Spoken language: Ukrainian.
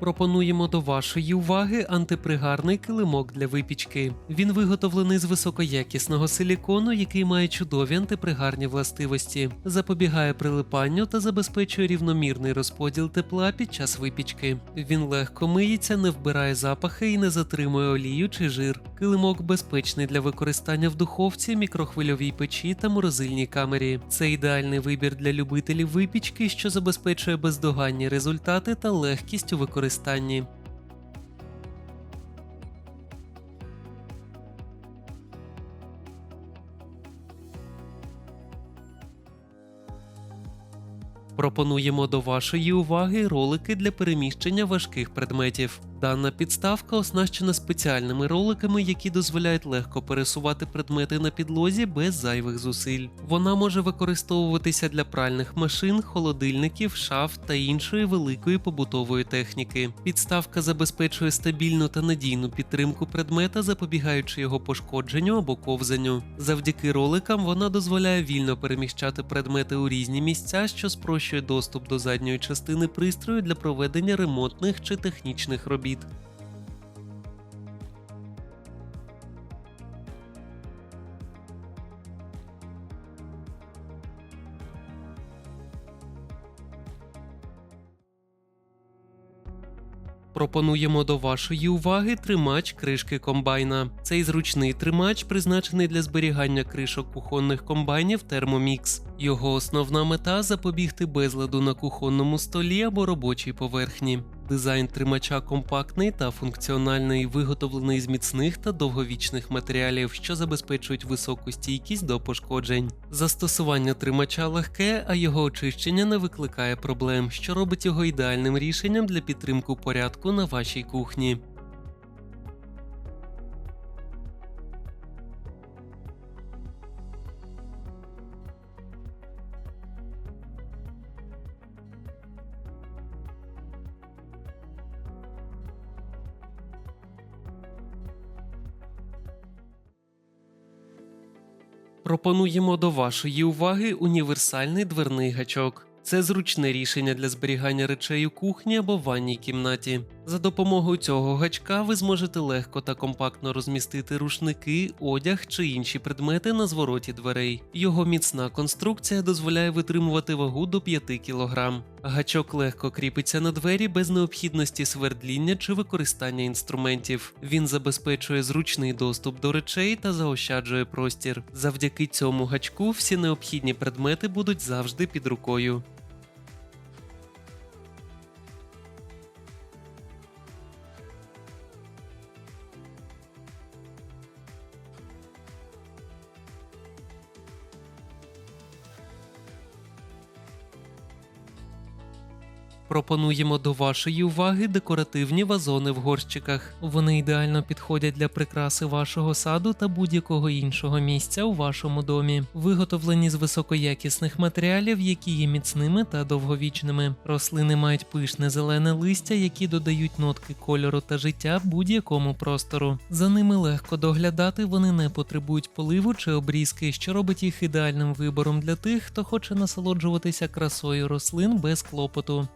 Пропонуємо до вашої уваги антипригарний килимок для випічки. Він виготовлений з високоякісного силікону, який має чудові антипригарні властивості, запобігає прилипанню та забезпечує рівномірний розподіл тепла під час випічки. Він легко миється, не вбирає запахи і не затримує олію чи жир. Килимок безпечний для використання в духовці, мікрохвильовій печі та морозильній камері. Це ідеальний вибір для любителів випічки, що забезпечує бездоганні результати та легкість у використанні. Пропонуємо до вашої уваги ролики для переміщення важких предметів. Дана підставка оснащена спеціальними роликами, які дозволяють легко пересувати предмети на підлозі без зайвих зусиль. Вона може використовуватися для пральних машин, холодильників, шаф та іншої великої побутової техніки. Підставка забезпечує стабільну та надійну підтримку предмета, запобігаючи його пошкодженню або ковзанню. Завдяки роликам вона дозволяє вільно переміщати предмети у різні місця, що спрощує доступ до задньої частини пристрою для проведення ремонтних чи технічних робіт. Пропонуємо до вашої уваги тримач кришки комбайна. Цей зручний тримач призначений для зберігання кришок кухонних комбайнів Thermomix. Його основна мета запобігти безладу на кухонному столі або робочій поверхні. Дизайн тримача компактний та функціональний, виготовлений з міцних та довговічних матеріалів, що забезпечують високу стійкість до пошкоджень. Застосування тримача легке, а його очищення не викликає проблем, що робить його ідеальним рішенням для підтримку порядку на вашій кухні. Пропонуємо до вашої уваги універсальний дверний гачок. Це зручне рішення для зберігання речей у кухні або ванній кімнаті. За допомогою цього гачка ви зможете легко та компактно розмістити рушники, одяг чи інші предмети на звороті дверей. Його міцна конструкція дозволяє витримувати вагу до 5 кг. Гачок легко кріпиться на двері без необхідності свердління чи використання інструментів. Він забезпечує зручний доступ до речей та заощаджує простір. Завдяки цьому гачку всі необхідні предмети будуть завжди під рукою. Пропонуємо до вашої уваги декоративні вазони в горщиках. Вони ідеально підходять для прикраси вашого саду та будь-якого іншого місця у вашому домі. Виготовлені з високоякісних матеріалів, які є міцними та довговічними. Рослини мають пишне зелене листя, які додають нотки кольору та життя будь-якому простору. За ними легко доглядати, вони не потребують поливу чи обрізки, що робить їх ідеальним вибором для тих, хто хоче насолоджуватися красою рослин без клопоту.